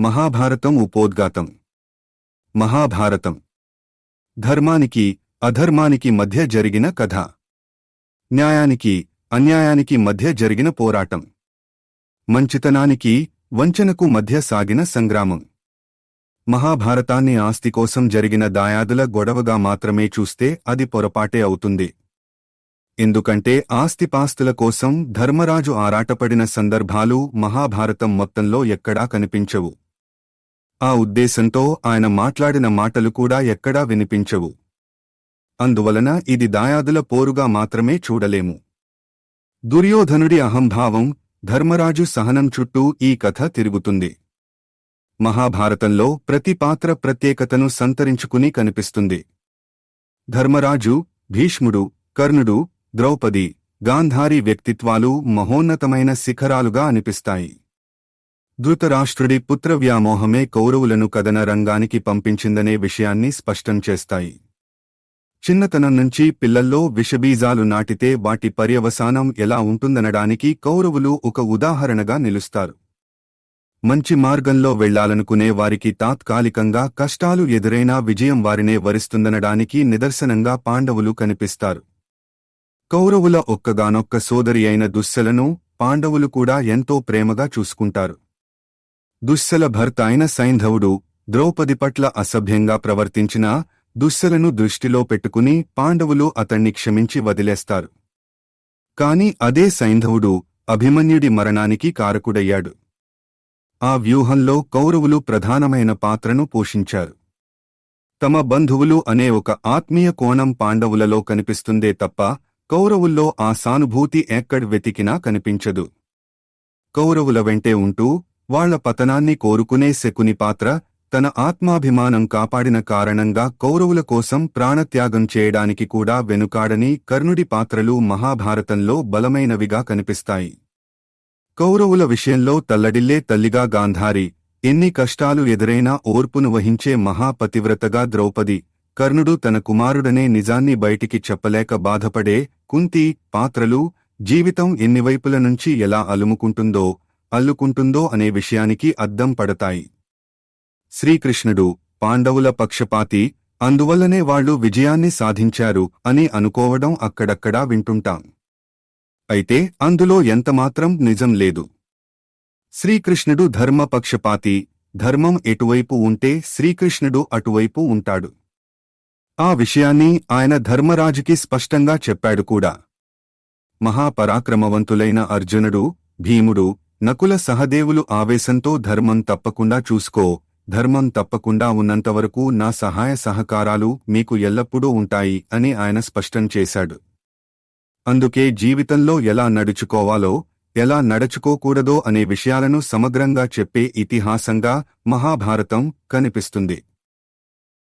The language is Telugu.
మహాభారతం ఉపోద్ఘాతం. మహాభారతం. ధర్మానికి అధర్మానికి మధ్య జరిగిన కథ. న్యాయానికి అన్యాయానికి మధ్య జరిగిన పోరాటం. మంచితనానికి వంచనకు మధ్య సాగిన సంగ్రామం. మహాభారతాన్ని ఆస్తి కోసం జరిగిన దాయాదుల గొడవగా మాత్రమే చూస్తే అది పొరపాటే అవుతుంది. ఎందుకంటే ఆస్తిపాస్తుల కోసం ధర్మరాజు ఆరాటపడిన సందర్భాలు మహాభారతం మొత్తంలో ఎక్కడా కనిపించవు. ఆ ఉద్దేశంతో ఆయన మాట్లాడిన మాటలు కూడా ఎక్కడా వినిపించవు. అందువలన ఇది దాయాదుల పోరుగా మాత్రమే చూడలేము. దుర్యోధనుడి అహంభావం ధర్మరాజు సహనం చుట్టూ ఈ కథ తిరుగుతుంది. మహాభారతంలో ప్రతి పాత్ర ప్రత్యేకతను సంతరించుకుని కనిపిస్తుంది. ధర్మరాజు భీష్ముడు కర్ణుడు ద్రౌపది గాంధారి వ్యక్తిత్వాలు మహోన్నతమైన శిఖరాలుగా అనిపిస్తాయి. ధృతరాష్ట్రుడి పుత్ర వ్యామోహమే కౌరవులను కథన రంగానికి పంపించిందనే విషయాన్ని స్పష్టం చేస్తాయి. చిన్నతనం నుంచి పిల్లల్లో విషబీజాలు నాటితే వాటి పర్యవసానం ఎలా ఉంటుందనడానికి కౌరవులు ఒక ఉదాహరణగా నిలుస్తారు. మంచి మార్గంలో వెళ్ళాలనుకునే వారికి తాత్కాలికంగా కష్టాలు ఎదురైనా విజయం వారినే వరిస్తుందనడానికి నిదర్శనంగా పాండవులు కనిపిస్తారు. కౌరవుల ఒక్కగానొక్క సోదరి అయిన దుస్సలను పాండవులు కూడా ఎంతో ప్రేమగా చూసుకుంటారు. దుస్సల భర్త అయిన సైంధవుడు ద్రౌపది పట్ల అసభ్యంగా ప్రవర్తించినా దుస్సలను దృష్టిలో పెట్టుకుని పాండవులు అతణ్ణి క్షమించి వదిలేస్తారు. కాని అదే సైంధవుడు అభిమన్యుడి మరణానికి కారకుడయ్యాడు. ఆ వ్యూహంలో కౌరవులు ప్రధానమైన పాత్రను పోషించారు. తమ బంధువులు అనే ఒక ఆత్మీయ కోణం పాండవులలో కనిపిస్తుందే తప్ప కౌరవుల్లో ఆ సానుభూతి ఎక్కడ్ వెతికినా కనిపించదు. కౌరవుల వెంటే ఉంటూ వాళ్ళ పతనాన్ని కోరుకునే శకుని పాత్ర తన ఆత్మాభిమానం కాపాడిన కారణంగా కౌరవుల కోసం ప్రాణత్యాగం చేయడానికి కూడా వెనుకాడని కర్ణుడి పాత్రలు మహాభారతంలో బలమైనవిగా కనిపిస్తాయి. కౌరవుల విషయంలో తల్లడిల్లే తల్లిగా గాంధారి ఎన్ని కష్టాలు ఎదురైనా ఓర్పును వహించే మహాపతివ్రతగా ద్రౌపది కర్ణుడు తన కుమారుడనే నిజాన్ని బయటికి చెప్పలేక బాధపడే కుంతి పాత్రలు జీవితం ఎన్ని వైపుల నుంచి ఎలా అలుముకుంటుందో అల్లుకుంటుందో అనే విషయానికి అద్దం పడతాయి. శ్రీకృష్ణుడు పాండవుల పక్షపాతి అందువల్లనే వాళ్ళు విజయాన్ని సాధించారు అని అనుకోవడం అక్కడక్కడా వింటుంటాం. అయితే అందులో ఎంతమాత్రం నిజం లేదు. శ్రీకృష్ణుడు ధర్మపక్షపాతి ధర్మం ఎటువైపు ఉంటే శ్రీకృష్ణుడు అటువైపు ఉంటాడు. ఆ విషయాన్ని ఆయన ధర్మరాజుకి స్పష్టంగా చెప్పాడు కూడా. మహాపరాక్రమవంతులైన అర్జునుడు భీముడు నకుల సహదేవులు ఆవేశంతో ధర్మం తప్పకుండా చూసుకో ధర్మం తప్పకుండా ఉన్నంతవరకు నా సహాయ సహకారాలు మీకు ఎల్లప్పుడూ ఉంటాయి అని ఆయన స్పష్టం చేశాడు. అందుకే జీవితంలో ఎలా నడుచుకోవాలో ఎలా నడుచుకోకూడదో అనే విషయాలను సమగ్రంగా చెప్పే ఇతిహాసంగా మహాభారతం కనిపిస్తుంది.